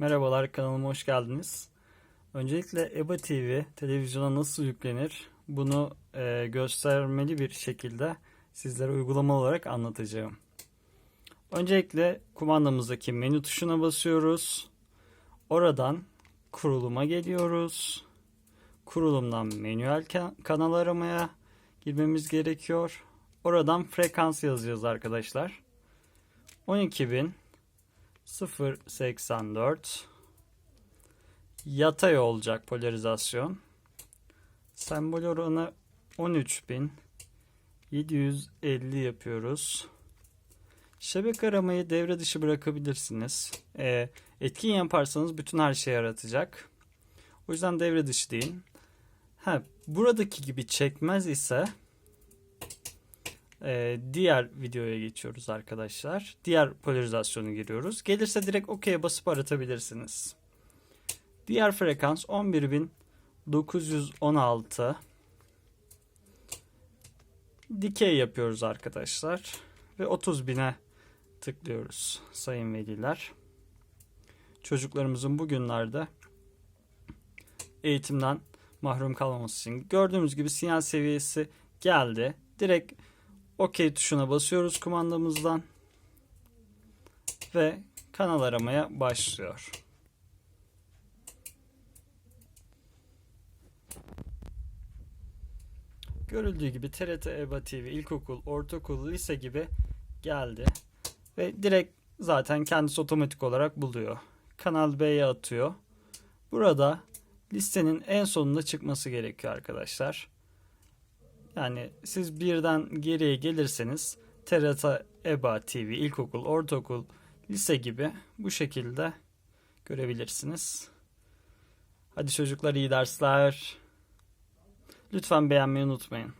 Merhabalar kanalıma hoş geldiniz. Öncelikle EBA TV televizyona nasıl yüklenir bunu e, göstermeli bir şekilde sizlere uygulama olarak anlatacağım. Öncelikle kumandamızdaki menü tuşuna basıyoruz. Oradan kuruluma geliyoruz. Kurulumdan menüel ka- kanal aramaya girmemiz gerekiyor. Oradan frekans yazacağız arkadaşlar. 12.000 0.84 yatay olacak polarizasyon. Sembol oranı 13.750 yapıyoruz. Şebeke aramayı devre dışı bırakabilirsiniz. Ee, etkin yaparsanız bütün her şeyi aratacak. O yüzden devre dışı deyin. Ha, buradaki gibi çekmez ise ee, diğer videoya geçiyoruz arkadaşlar. Diğer polarizasyonu giriyoruz. Gelirse direkt OK'ye basıp aratabilirsiniz. Diğer frekans 11916. Dikey yapıyoruz arkadaşlar. Ve 30.000'e tıklıyoruz sayın veliler. Çocuklarımızın bugünlerde eğitimden mahrum kalmaması için. Gördüğümüz gibi sinyal seviyesi geldi. Direkt OK tuşuna basıyoruz kumandamızdan ve kanal aramaya başlıyor. Görüldüğü gibi TRT EBA TV, ilkokul, ortaokul, lise gibi geldi. Ve direkt zaten kendisi otomatik olarak buluyor. Kanal B'ye atıyor. Burada listenin en sonunda çıkması gerekiyor arkadaşlar. Yani siz birden geriye gelirseniz TRT, EBA TV, ilkokul, ortaokul, lise gibi bu şekilde görebilirsiniz. Hadi çocuklar iyi dersler. Lütfen beğenmeyi unutmayın.